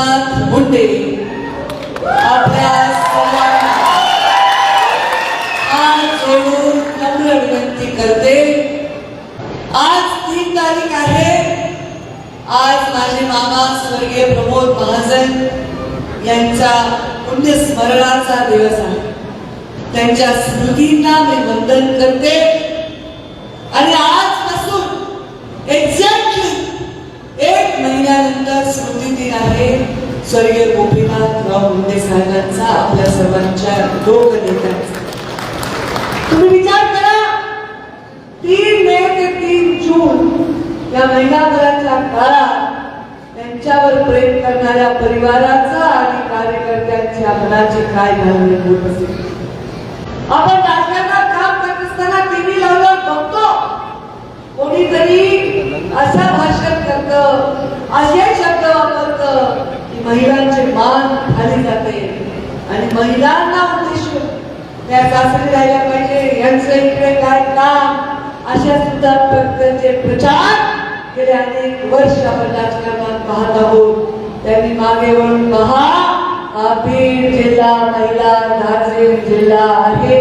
एकनाथ मुंडे आपल्या सर्वांना जोडून नम्र विनंती करते. आज तीन तारीख आहे. आज माझे मामा स्वर्गीय प्रमोद महाजन यांच्या पुण्यस्मरणाचा दिवस आहे. त्यांच्या स्मृतींना मी वंदन करते. आणि आजपासून एक्झॅक्टली एक महिन्यानंतर स्मृती दिन आहे. स्वर्गीय गोपीनाथराव मुंडे साहेबांचा आपल्या सर्वांच्या लोक नेत्यांचा. तुम्ही विचार करा तीन मे ते तीन जून या महिनाभराच्या काळात त्यांच्यावर प्रेम करणाऱ्या परिवाराचा आणि कार्यकर्त्यांच्या मनाची काय घालणे होत असेल? आपण राजकारणात काम करत असताना टीव्ही लावल्यावर बघतो. कोणीतरी असं भाषण करतं. असे शब्द वापरत की महिलांचे मान खाली जाते. आणि महिलांना उद्देशून त्या सासरी राहिल्या पाहिजे यांचं इकडे काय काम? अशा सुद्धा प्रकारचे प्रचार गेले अनेक वर्ष आपण राजकारणात पाहत आहोत. त्यांनी मागे वळून पहा हा बीड जिल्हा महिला नागरिक जिल्हा आहे.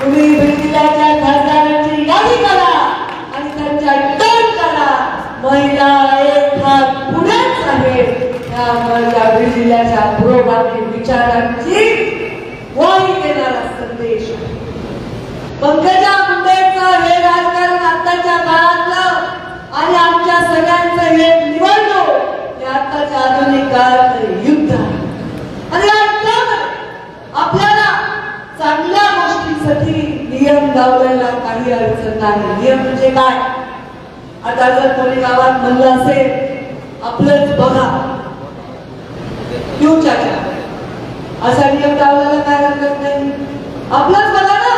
तुम्ही बीड जिल्ह्याच्या खासदारांची यादी करा आणि त्यांच्या टोन करा. महिला एक हात पुढेच आहे त्यामुळे त्या बीड जिल्ह्याच्या पुरोगामी विचारांची देणारा संदेश पंकजा मुंडेचं हे राजकारण आताच्या काळातलं आणि आमच्या सगळ्यांचं हे निवडणूक हे आताच्या आधुनिक काळातलं युद्ध आणि आपल्याला चांगल्या गोष्टींसाठी नियम लावलेला काही अडचण नाही नियम म्हणजे काय आता जर कोणी गावात म्हणलं असेल आपलंच बघा क्यों चाचा असा नियम लावलेला काय हरकत नाही. आपलंच बघा ना.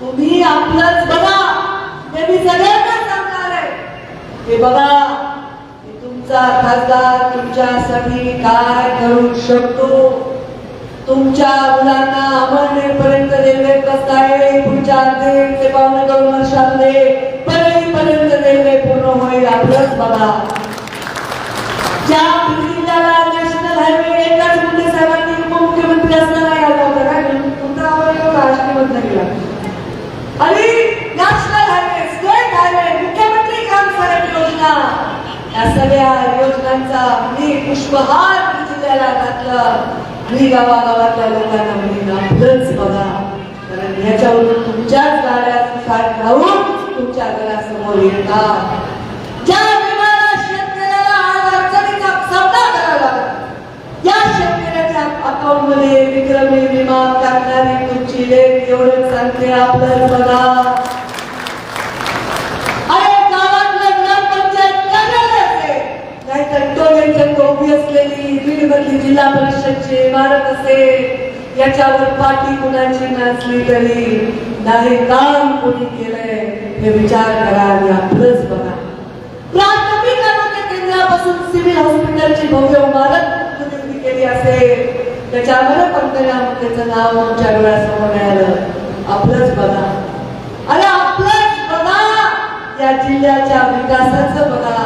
तुम्ही आपलंच बघा. हे मी सगळ्यांना सांगणार आहे. हे बघा तुमचा खासदार तुमच्यासाठी काय करू शकतो? तुमच्या मुलांना अमळनेपर्यंत रेल्वे कसं आहे? पुढच्या दीड ते पावणे दोन वर्षामध्ये पर्यंत रेल्वे पूर्ण होईल आपलंच बघा. ज्या जिल्ह्याला होता मुख्यमंत्री योजना या सगळ्या योजनांचा मी पुष्पहार जिल्ह्याला घातलं मी गावागावातल्या लोकांना मी आपलंच बघा कारण ह्याच्यावरून तुमच्याच गाड्या साठ तुमच्या घरासमोर येतात मध्ये विक्रमी विमान टाकणारी तुमची लेख एवढं सांगते आपलं बघा. जिल्हा परिषदची इमारत असेल. याच्यावर पाठी कुणाची नाचली तरी. नाही काम कोणी केलंय हे विचार करा आणि आपलंच बघा. प्राथमिक आरोग्य केंद्रापासून सिव्हिल हॉस्पिटलची भव्य इमारत केली असेल. त्याच्यामध्ये पंकजा त्याचं नाव आमच्या डोळ्यासमोर मिळालं आपलंच बघा. अरे आपलंच बघा. या जिल्ह्याच्या विकासाचं बघा.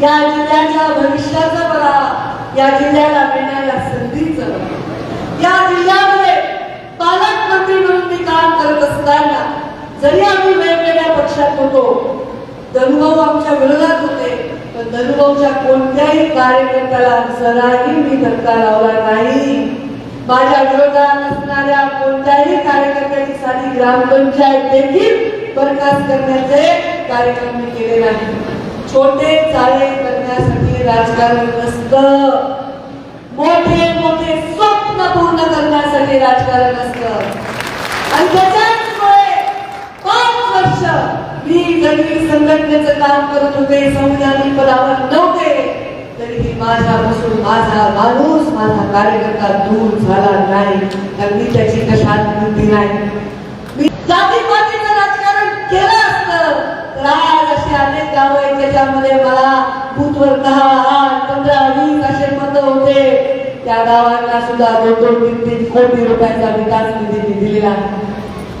या जिल्ह्याच्या भविष्याचं बघा. या जिल्ह्याला मिळणाऱ्या संधीचं या जिल्ह्यामध्ये पालकमंत्री म्हणून मी काम करत असताना जरी आम्ही वेगवेगळ्या पक्षात होतो अनुभव आमच्या विरोधात होते. धनुभाऊच्या कोणत्याही कार्यकर्त्याला जराही मी धक्का लावला नाही. माझ्या विरोधात असणाऱ्या कोणत्याही कार्यकर्त्याची साधी ग्रामपंचायत देखील बरखास्त करण्याचे कार्यक्रम मी केले नाही. छोटे चाळे करण्यासाठी राजकारण नसतं. मोठे मोठे स्वप्न पूर्ण करण्यासाठी राजकारण असतं. आणि त्याच्या वर्ष मी जरी संघटनेचं काम करत होते संविधानिक पदावर नव्हते. तरीही माझ्यापासून माझा माणूस माझा कार्यकर्ता दूर झाला नाही. कारण मी त्याची कशात बुद्धी नाही. मी जातीपातीचं राजकारण केलं असतं. तर आज असे अनेक गाव आहेत ज्याच्यामध्ये मला बूथवर दहा आठ पंधरा वीस असे मत होते. त्या गावांना सुद्धा दोन दोन तीन तीन कोटी रुपयाचा विकास निधी दिलेला.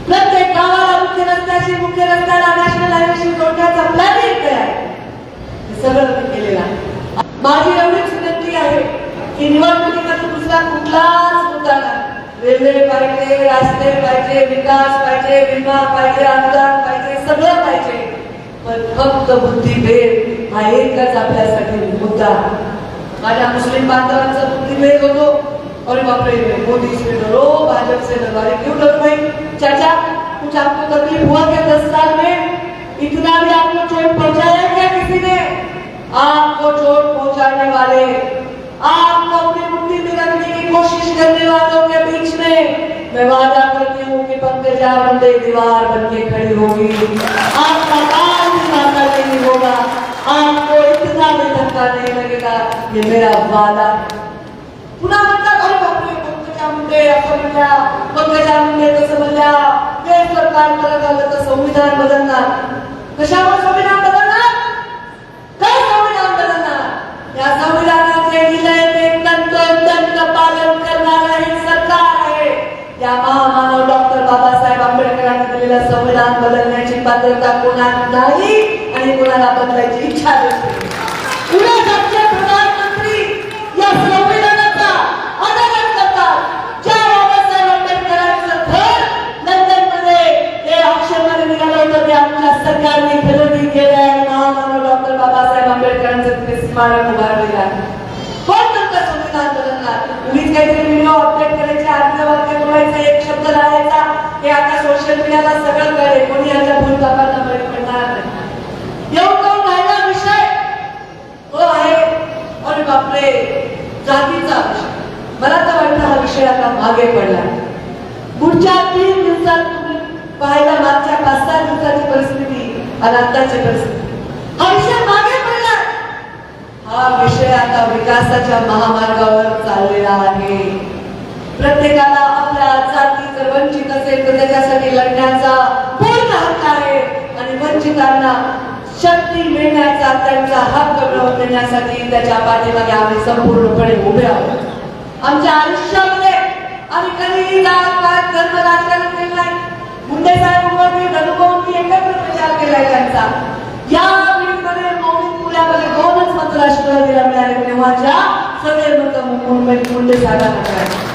प्रत्येक गावाला मुख्य रस्त्याशी मुख्य रस्त्याला नॅशनल हायवेशी जोडण्याचा प्लॅनिंग तयार सगळं केलेलं आहे. माझी एवढीच विनंती आहे की निवडणुकीमध्ये दुसरा कुठलाच मुद्दा नाही. रेल्वे पाहिजे रस्ते पाहिजे विकास पाहिजे विमा पाहिजे अनुदान पाहिजे सगळं पाहिजे. पण फक्त बुद्धिभेद हा एकच आपल्यासाठी मुद्दा. माझ्या मुस्लिम बांधवांचा बुद्धिभेद होतो. अरे बापरे मोदी से डरो भाजप से डरो अरे क्यों डरो भाई चाचा कुछ आपको तकलीफ़ हुआ क्या दस साल में इतना भी आपको चोट पहुँचाया क्या किसी ने? आपको चोट पहुँचाने वाले, आपको अपनी मुट्ठी में रखने की कोशिश करने वालों के बीच में मैं वादा करती हूँ कि पंकजा बंदे दीवार बन के खड़ी होगी। आपका काम धक्का नहीं होगा। आपको इतना भी धक्का नहीं लगेगा ये मेरा वादा है ते आपण असं पंकजा मुंडे तसं म्हणल्या ते सरकार करत आलं तर संविधान बदलणार. कशावर संविधान बदलणार? काय संविधान बदलणार? या संविधानाचे दिलंय ते तंतोतंत पालन करणार हे सरकार आहे. या महामानव डॉक्टर बाबासाहेब आंबेडकरांनी दिलेलं संविधान बदलण्याची पात्रता कोणाला नाही आणि कोणाला बदलायची इच्छा नसते. सरकारने खरेदी केलंय महामानव डॉक्टर बाबासाहेब आंबेडकरांचं तिथे स्मारक उभारलेलं आहे. पण नंतर संविधान बदलणार उगीच काहीतरी व्हिडिओ अपडेट करायचे आज्ञा वाक्य बोलायचं एक शब्द लावायचा हे आता सोशल मीडियाला सगळं कळेल. कोणी याच्या भूलतापांना बळी पडणार नाही. येऊन जाऊन राहिला हो विषय हो आहे. अरे बापरे. जातीचा विषय मला तर वाटतं हा विषय आता मागे पडला. पुढच्या तीन दिवसात तुम्ही पाहायला मागच्या पाच सहा दिवसाची परिस्थिती आणि आताची परिस्थिती. हा विषय मागे पडला हा विषय आता विकासाच्या महामार्गावर चाललेला आहे. प्रत्येकाला आपल्या जाती जर वंचित असेल तर त्याच्यासाठी लढण्याचा पूर्ण हक्क आहे. आणि वंचितांना शक्ती मिळण्याचा त्यांचा हक्क मिळवून देण्यासाठी त्याच्या पाठीमागे आम्ही संपूर्णपणे उभे आहोत. आमच्या आयुष्यामध्ये आम्ही कधीही जात केलाय त्यांचा या बीडमध्ये मौलिक पुण्यामध्ये दोनच मत राष्ट्रवादीला मिळाले तेव्हाच्या सगळे मत मुंबईत मुंडे साहेबांना मिळाले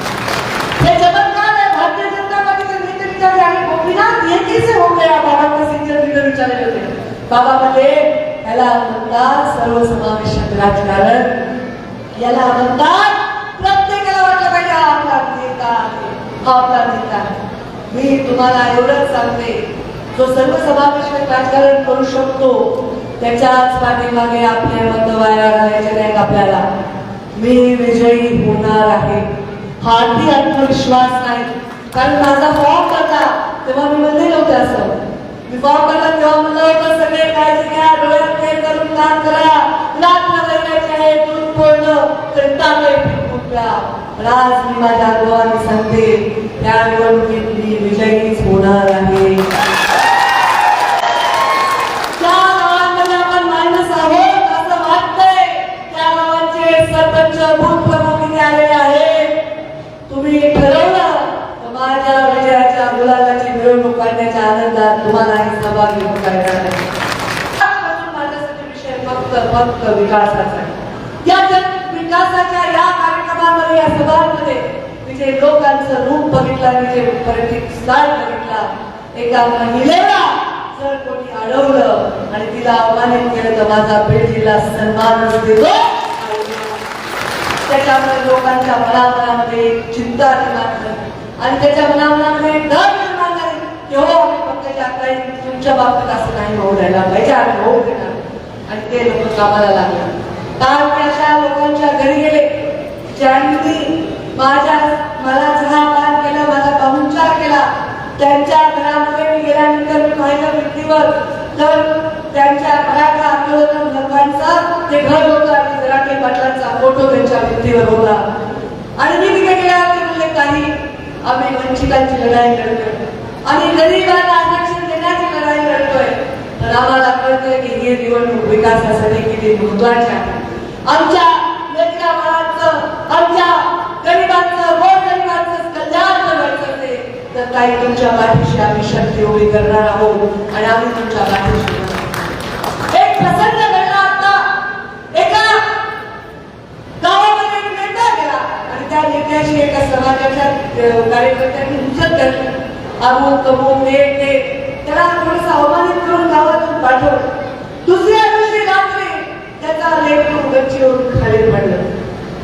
ये चमत्कार है, भारतीय जनता पार्टी के नेते विचारे आगे गोपीनाथ ये कैसे हो बाबा का सिंचन लीडर विचारले होते बाबा म्हणजे याला म्हणतात सर्वसमावेशक राजकारण। याला म्हणतात प्रत्येकाला वाटलं पाहिजे आपला नेता आहे हा आपला नेता। मी तुम्हाला एवढंच सांगते जो सर्वसमावेशक राजकारण करू शकतो त्याच्याच पाठीमागे आपले मत वाया घालायचे नाहीत आपल्याला? मी विजयी होणार आहे. हा अगदी आत्मविश्वास नाही. कारण माझा फॉर्म करता तेव्हा मी म्हणले नव्हते असं. मी फॉर्म करता तेव्हा म्हणलं होतं सगळे काळजी घ्या डोळ्यात तेल करून काम करा. रात्र वैरायचे आहे दूध फोडलं तर टाके आज मी माझ्या निवडणूक करण्याच्या आनंदात तुम्हालाही सहभागी करणार आहे. माझ्यासाठी विषय फक्त फक्त विकासाचा या विकासाच्या या कार्यक्रमामध्ये या सभांमध्ये मी जे लोकांचं रूप बघितलं मी जे बघितला. एका महिलेला जर कोणी अडवलं आणि तिला अवमानित केलं तर माझा बीड जिल्हा सन्मान देतो. त्याच्यामुळे लोकांच्या मनामनामध्ये एक चिंता निर्माण झाली. आणि त्याच्या मनामनामध्ये एक डर निर्माण झाली आम्ही पंकजा काही तुमच्या बाबतीत असं नाही होऊ राहिला पाहिजे आम्ही होऊ देणार आणि ते लोक कामाला लागले. काल मी अशा लोकांच्या घरी गेले ज्यांनी माझ्या मला चहा पान केला माझा पाहुणचार केला त्यांच्या घरामध्ये मी गेल्यानंतर मी पाहिलं व्यक्तीवर तर त्यांच्या मराठा आंदोलन लोकांचा ते घर होतं आणि जराटे पाटलांचा फोटो त्यांच्या भिंतीवर होता. आणि मी तिथे गेल्यावर ते म्हणले काही आम्ही वंचितांची लढाई लढतोय आणि गरीबांना आरक्षण देण्याची लढाई लढतोय. तर आम्हाला कळतोय की ही निवडणूक विकासासाठी किती महत्वाची आहे. आमच्या लेकरा बाळांचं आमच्या गरिबांचं गोरगरिबांचं कल्याण जर व्हायचं असेल तर काही तुमच्या पाठीशी आम्ही शक्ती उभी करणार आहोत आणि आम्ही तुमच्या पाठीशी एक प्रसंग घडला आता. एका गावामध्ये त्या नेत्याशी एका समाजाच्या कार्यकर्त्यांनी हुज्जत घातली. अमुक तमुक नेट ते त्याला थोडस अवमानित करून गावातून पाठवलं. दुसऱ्या दिवशी रात्री त्याचा लेकरू गच्चीवरून खाली पडलं.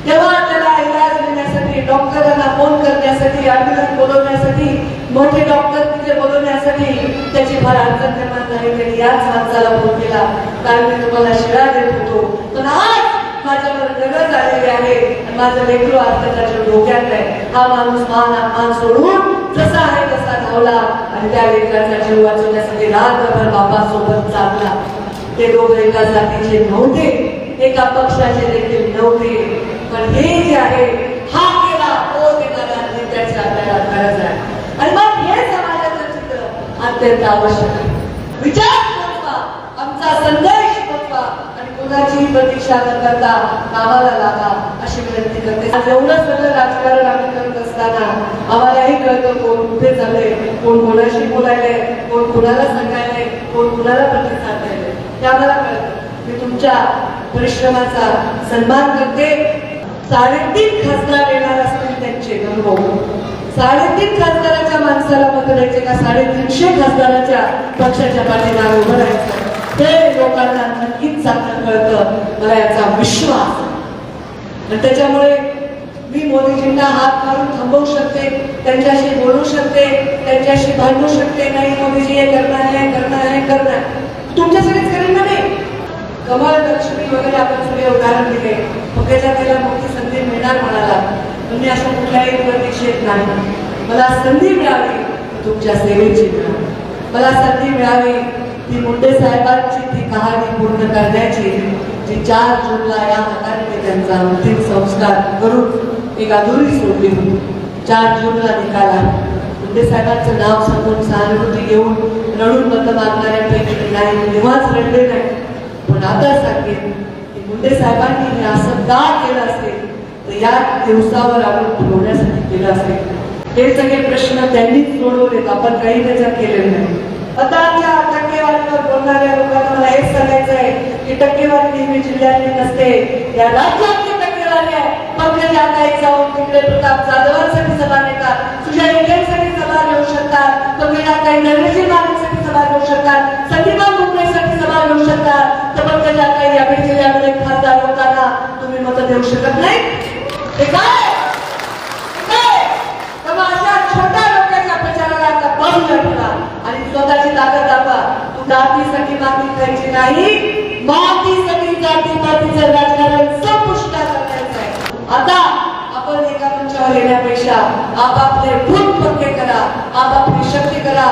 तेव्हा त्याला इलाज देण्यासाठी डॉक्टरांना फोन करण्यासाठी अँब्युलन्स बोलवण्यासाठी मोठे डॉक्टर तिथे बोलवण्यासाठी त्याची फार अडचण निर्माण झाली त्यांनी याच माणसाला फोन केला कारण मी तुम्हाला शिळा देत होतो पण आज माझ्यावर गरज आलेली आहे आणि माझं लेकरू आज त्याच्या डोक्यात आहे हा माणूस मान अपमान सोडून जसा आहे तसा धावला आणि त्या लेकराचा जीव वाचवण्यासाठी रात्रभर बापासोबत चालला. ते दोघं एका जातीचे नव्हते एका पक्षाचे देखील नव्हते. पण हे जे आहे हा केला तो केला गांधी त्याची आपल्याला गरज आहे. आणि मग हे समाजाचं चित्र अत्यंत आवश्यक आहे. विचार पोचवा आमचा संदेश कोणाची प्रतीक्षा न करता कामाला लागा अशी विनंती करते. आज एवढं सगळं राजकारण आम्ही करत असताना आम्हालाही कळतं कोण कुठे चाललंय कोण कोणाशी बोलायलंय कोण कुणाला सांगायलंय कोण कुणाला प्रतिसाद द्यायलाय. ते आम्हाला कळतं. मी तुमच्या परिश्रमाचा सन्मान करते. साडेतीन खासदार येणार असतील त्यांचे अनुभव. साडेतीन खासदाराच्या माणसाला मत द्यायचे का? साडेतीनशे खासदाराच्या पक्षाच्या पाठीमागे उभं राहायचं. ते लोकांना नक्कीच चांगलं कळतं मला याचा विश्वास आणि त्याच्यामुळे मी मोदीजींना हात मारून थांबवू शकते त्यांच्याशी बोलू शकते त्यांच्याशी भांडू शकते नाही मोदीजी हे करणार आहे करणार आहे करणार तुमच्यासाठीच करेन ना मी कमळ लक्ष्मी वगैरे आपण सगळे उदाहरण दिले. फकेच्या त्याला मोठी संधी मिळणार म्हणाला. म्हणजे अशा कुठल्याही प्रतीक्षेत नाही. मला संधी मिळावी तुमच्या सेवेची मिळावी. मला संधी मिळावी ती मुंडे साहेबांची ती कहाणी पूर्ण करण्याची जी चार जूनला या हाताने त्यांचा अंतिम संस्कार करून एक अधुरी सोडली होती चार जूनला निकाला. मुंडे साहेबांचं नाव सांगून सहानुभूती घेऊन रडून मत मागणाऱ्यांपैकी नाही निवास तेव्हाच रडले नाही. पण आता सांगेन की मुंडे साहेबांनी हे असं का केलं असेल? तर या दिवसावर आपण ठेवण्यासाठी केलं असेल. हे सगळे प्रश्न त्यांनीच सोडवलेत. आपण काही त्याच्यात केलेले नाही मतांच्या टक्केवारीवर बोलणाऱ्या लोकांना मला हेच सांगायचं आहे की टक्केवारी नेहमी जिल्ह्यातली नसते. या राज्यातली टक्केवारी आहे. पंकजा ताई जाऊन तिकडे प्रताप जाधवांसाठी सभा नेतात. सुजय इंडियनसाठी सभा घेऊ शकतात. पंकजा ताई नरेंद्रजी मानेसाठी सभा घेऊ शकतात. संदीपा मुंबईसाठी सभा घेऊ शकतात. तर पंकजा ताई या बीड जिल्ह्यामध्ये खासदार होताना तुम्ही मत देऊ शकत नाही. ते काय अशा छोट्या लोकांच्या प्रचाराला आता बाजूला ठेवा. आणि स्वतःची ताकद दाखवा. तू जातीसाठी माती खायची नाही. मातीसाठी जाती मातीचं राजकारण संपुष्टात आहे. आता आपण एका मंचावर येण्यापेक्षा आपापले भूत पक्के करा आपापली शक्ती करा